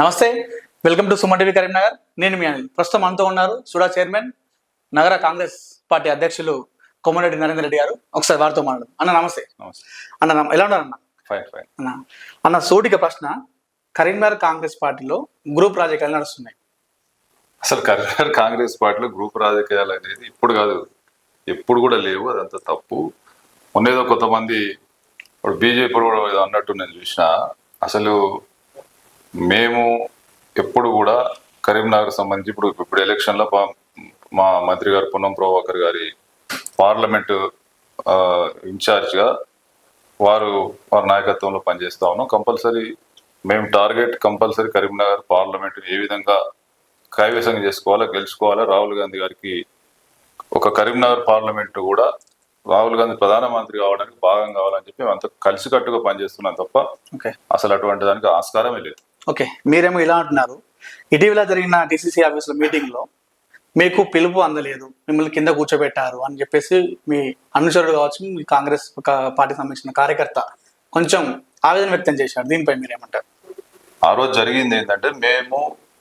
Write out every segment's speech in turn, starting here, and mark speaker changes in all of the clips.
Speaker 1: నమస్తే welcome to Suman TV Karimnagar. నేను మీ అనిల్. ప్రస్తుతం మనతో ఉన్నారు సుడా చైర్మన్ నగర కాంగ్రెస్ పార్టీ అధ్యక్షులు కొమ్మరెడ్డి నరేందర్ రెడ్డి గారు. ఒకసారి వారితో మాట్లాడు అన్న నమస్తే.
Speaker 2: నమస్తే.
Speaker 1: అన్న ఎలా ఉన్నారు అన్న? అన్న సూటిక ప్రశ్న. కరీంనగర్ కాంగ్రెస్ పార్టీలో గ్రూప్ రాజకీయాలు నడుస్తున్నాయి.
Speaker 2: అసలు కరీంనగర్ కాంగ్రెస్ పార్టీలో గ్రూప్ రాజకీయాలు అనేది ఇప్పుడు కాదు. ఎప్పుడు కూడా లేవు. అదంతా తప్పు. మొన్నేదో కొంతమంది ఇప్పుడు బీజేపీ కూడా ఏదో అన్నట్టు నేను చూసిన అసలు మేము ఎప్పుడు కూడా కరీంనగర్ సంబంధించి ఇప్పుడు ఇప్పుడు ఎలక్షన్లో మా మంత్రి గారు పొన్నం ప్రభాకర్ గారి పార్లమెంటు ఇన్ఛార్జ్గా వారు వారి నాయకత్వంలో పనిచేస్తా ఉన్నాం. కంపల్సరీ మేము టార్గెట్ కంపల్సరీ కరీంనగర్ పార్లమెంట్ ఏ విధంగా కైవసం చేసుకోవాలా గెలుచుకోవాలా రాహుల్ గాంధీ గారికి ఒక కరీంనగర్ పార్లమెంట్ కూడా రాహుల్ గాంధీ ప్రధానమంత్రి కావడానికి భాగం కావాలని చెప్పి అంత కలిసికట్టుగా పనిచేస్తున్నాం తప్ప
Speaker 1: ఓకే.
Speaker 2: అసలు అటువంటి దానికి ఆస్కారమే లేదు.
Speaker 1: ఓకే మీరేమో ఇలా అంటున్నారు. ఇటీవల జరిగిన డిసిసి ఆఫీసులో మీటింగ్లో మీకు పిలుపు అందలేదు మిమ్మల్ని కింద కూర్చోబెట్టారు అని చెప్పేసి మీ అనుచరుడు కావచ్చు మీ కాంగ్రెస్ ఒక పార్టీకి సంబంధించిన కార్యకర్త కొంచెం ఆవేదన వ్యక్తం చేశారు. దీనిపై మీరేమంటారు?
Speaker 2: ఆ రోజు జరిగింది ఏంటంటే మేము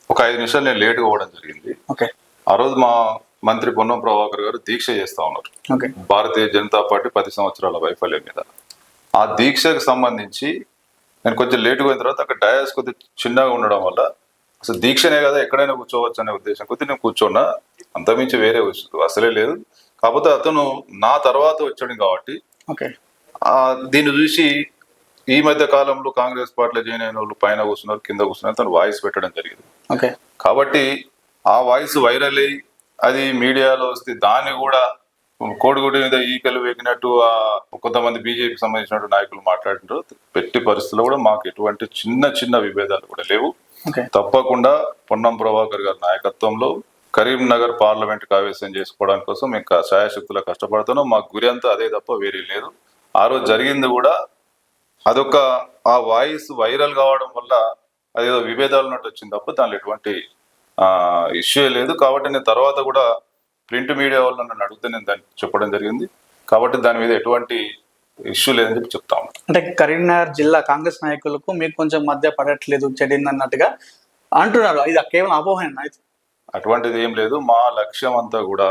Speaker 2: ఒక ఐదు నిమిషాలు నేను లేట్గా పోవడం జరిగింది.
Speaker 1: ఓకే.
Speaker 2: ఆ రోజు మా మంత్రి పొన్నం ప్రభాకర్ గారు దీక్ష చేస్తా ఉన్నారు.
Speaker 1: ఓకే.
Speaker 2: భారతీయ జనతా పార్టీ పది సంవత్సరాల వైఫల్యం మీద. ఆ దీక్షకు సంబంధించి నేను కొంచెం లేటుగా అయిన తర్వాత అక్కడ డయాస్ కొద్దిగా చిన్నగా ఉండడం వల్ల అసలు దీక్షనే కదా ఎక్కడైనా కూర్చోవచ్చు అనే ఉద్దేశం. కొద్ది నేను కూర్చున్నా అంతమించి వేరే అసలే లేదు. కాకపోతే అతను నా తర్వాత వచ్చాడు కాబట్టి దీన్ని చూసి ఈ మధ్య కాలంలో కాంగ్రెస్ పార్టీలో జాయిన్ అయిన వాళ్ళు పైన కూర్చున్నారు కింద కూర్చున్నారు తను వాయిస్ పెట్టడం జరిగింది.
Speaker 1: ఓకే.
Speaker 2: కాబట్టి ఆ వాయిస్ వైరల్ అయ్యి అది మీడియాలో వస్తే దాన్ని కూడా కోడిగుడి మీద ఈకలు వేగినట్టు ఆ కొంతమంది బీజేపీకి సంబంధించిన నాయకులు మాట్లాడినారు. పెట్టి పరిస్థితుల్లో కూడా మాకు ఎటువంటి చిన్న చిన్న విభేదాలు కూడా లేవు. తప్పకుండా పొన్నం ప్రభాకర్ గారి నాయకత్వంలో కరీంనగర్ పార్లమెంట్ ఆవేశం చేసుకోవడానికి కోసం మేము శాయశక్తులా కష్టపడుతున్నాం. మా గురి అంతా అదే తప్ప వేరే లేదు. ఆ రోజు జరిగింది కూడా అదొక ఆ వాయిస్ వైరల్ కావడం వల్ల అదేదో విభేదాలు ఉన్నట్టు వచ్చింది తప్ప దానిలో ఎటువంటి ఇష్యూ లేదు. కాబట్టి నేను తర్వాత కూడా ప్రింట్ మీడియా వాళ్ళు నన్ను అడిగితే నేను దాన్ని చెప్పడం జరిగింది. కాబట్టి దాని మీద ఎటువంటి ఇష్యూ లేదని చెప్పి చెప్తా
Speaker 1: అంటే కరీంనగర్ జిల్లా కాంగ్రెస్ నాయకులకు మీకు కొంచెం మధ్య పడట్లేదు చెడింది అన్నట్టుగా అంటున్నారు. ఇది కేవలం అపోహన
Speaker 2: అటువంటిది ఏం లేదు. మా లక్ష్యం అంతా కూడా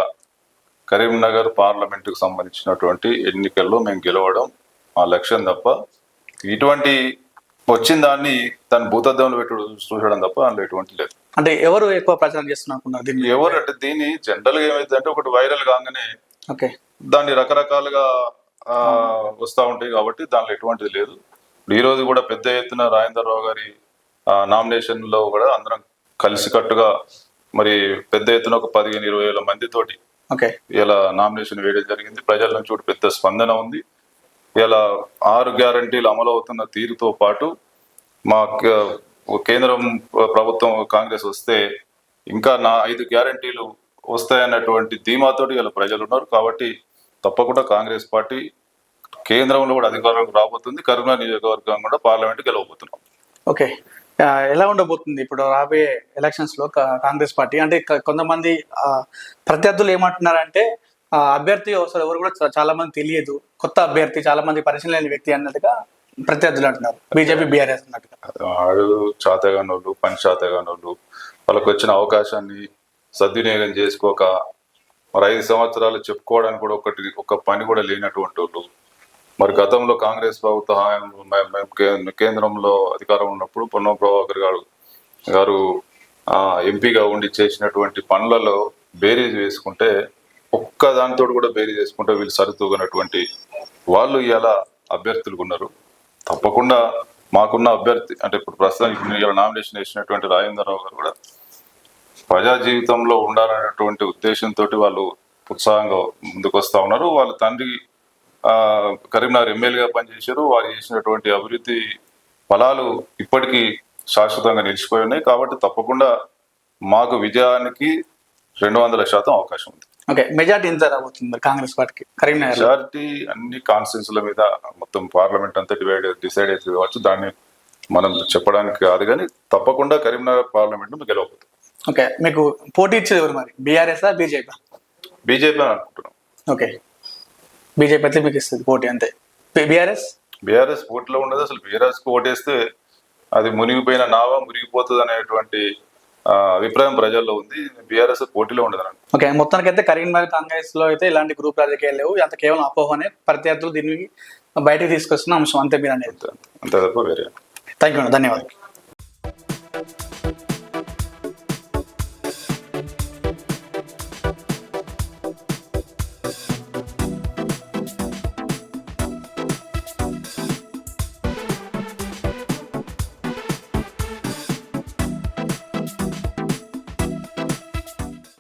Speaker 2: కరీంనగర్ పార్లమెంటుకు సంబంధించినటువంటి ఎన్నికల్లో మేము గెలవడం మా లక్ష్యం తప్ప ఇటువంటి వచ్చిన దాన్ని తను భూతద్దంలో పెట్టుడు చూసడం తప్ప అందులో ఎటువంటి లేదు.
Speaker 1: అంటే ఎవరు ఎక్కువ ప్రచారం చేస్తున్నారు దీన్ని?
Speaker 2: ఎవరు అంటే దీన్ని జనరల్గా ఏమైందంటే ఒకటి వైరల్ కాగానే
Speaker 1: ఓకే.
Speaker 2: దాన్ని రకరకాలుగా వస్తా ఉంటాయి కాబట్టి దానిలో ఎటువంటిది లేదు. ఈ రోజు కూడా పెద్ద ఎత్తున రాజేందర్ రావు గారి నామినేషన్లో కూడా అందరం కలిసికట్టుగా మరి పెద్ద ఎత్తున ఒక పదిహేను ఇరవై వేల మందితోటి
Speaker 1: ఓకే.
Speaker 2: ఇలా నామినేషన్ వేయడం జరిగింది. ప్రజల నుంచి కూడా పెద్ద స్పందన ఉంది. ఇలా ఆరు గ్యారంటీలు అమలు అవుతున్న తీరుతో పాటు మా కేంద్రం ప్రభుత్వం కాంగ్రెస్ వస్తే ఇంకా నా ఐదు గ్యారంటీలు వస్తాయన్నటువంటి ధీమాతోటి ఇలా ప్రజలు ఉన్నారు కాబట్టి తప్పకుండా కాంగ్రెస్ పార్టీ కేంద్రంలో కూడా అధికారంలోకి రాబోతుంది. కరోనా నియోజకవర్గం కూడా పార్లమెంట్ గెలవబోతున్నాం.
Speaker 1: ఓకే. ఎలా ఉండబోతుంది ఇప్పుడు రాబోయే ఎలక్షన్స్లో కా- కాంగ్రెస్ పార్టీ? అంటే కొంతమంది ప్రత్యర్థులు ఏమంటున్నారంటే అభ్యర్థి అసలు ఎవరు కూడా చాలా మంది తెలియదు. కొత్త అభ్యర్థి చాలా మంది పరిశీలన లేని వ్యక్తి అన్నట్టుగా ప్రత్యర్థులు అంటున్నారు. బీజేపీ బీఆర్ఎస్ అన్నట్టుగా.
Speaker 2: ఆడు చాతగానోళ్ళు పని చాతగానోళ్ళు వాళ్ళకి వచ్చిన అవకాశాన్ని సద్వినియోగం చేసుకోక మరి ఐదు సంవత్సరాలు చెప్పుకోవడానికి కూడా ఒకటి ఒక పని కూడా లేనటువంటి వాళ్ళు. మరి గతంలో కాంగ్రెస్ ప్రభుత్వ హాయం కేంద్రంలో అధికారం ఉన్నప్పుడు పొన్నం ప్రభాకర్ గారు గారు ఎంపీగా ఉండి చేసినటువంటి పనులలో బేరీజ్ వేసుకుంటే ఒక్క దానితో కూడా బేరీ చేసుకుంటే వీళ్ళు సరితూగనటువంటి వాళ్ళు ఇలా అభ్యర్థులు ఉన్నారు. తప్పకుండా మాకున్న అభ్యర్థి అంటే ఇప్పుడు ప్రస్తుతానికి ఇప్పుడు ఇలా నామినేషన్ వేసినటువంటి రాజేంద్రరావు గారు కూడా ప్రజా జీవితంలో ఉండాలనేటువంటి ఉద్దేశంతో వాళ్ళు ఉత్సాహంగా ముందుకు వస్తూ ఉన్నారు. వాళ్ళ తండ్రి కరీంనగర్ ఎమ్మెల్యేగా పనిచేశారు. వారు చేసినటువంటి అభివృద్ధి ఫలాలు ఇప్పటికీ శాశ్వతంగా నిలిచిపోయి ఉన్నాయి. కాబట్టి తప్పకుండా మాకు విజయానికి రెండు వందల శాతం అవకాశం ఉంది.
Speaker 1: ఓకే మెజార్టీ ఎంత రాబోతుంది మరి కాంగ్రెస్ పార్టీకి? కరీంనగర్
Speaker 2: మెజారిటీ అన్ని కాన్స్టిట్యూన్సీల మీద మొత్తం పార్లమెంట్ అంతా డివైడ్ డిసైడ్ అవుతుంది కావచ్చు. దాన్ని మనం చెప్పడానికి కాదు కానీ తప్పకుండా కరీంనగర్ పార్లమెంట్ గెలవబోతుంది.
Speaker 1: ఓకే మీకు పోటీ ఇచ్చేది ఎవరు మరి? బీఆర్ఎస్ బీజేపీ
Speaker 2: బీజేపీ అని అనుకుంటున్నాం.
Speaker 1: ఓకే బీజేపీ అయితే మీకు ఇస్తుంది పోటీ అంతే. బీఆర్ఎస్?
Speaker 2: బీఆర్ఎస్ పోటీలో ఉండదు అసలు. బీఆర్ఎస్కు ఓటేస్తే అది మునిగిపోయిన నావ మునిగిపోతుంది అనేటువంటి అభిప్రాయం ప్రజల్లో ఉంది. బీఆర్ఎస్ పోటీలో ఉండదు
Speaker 1: ఓకే మొత్తానికైతే కరీంనగర్ కాంగ్రెస్లో అయితే ఇలాంటి గ్రూప్ రాజకీయాలు లేవు. అంత కేవలం అపోహనే ప్రత్యర్థులు దీన్ని బయటకు తీసుకొస్తున్న అంశం. అంతే మీరు అనేది.
Speaker 2: అంతే తప్ప వేరే.
Speaker 1: థ్యాంక్ యూ ధన్యవాదాలు.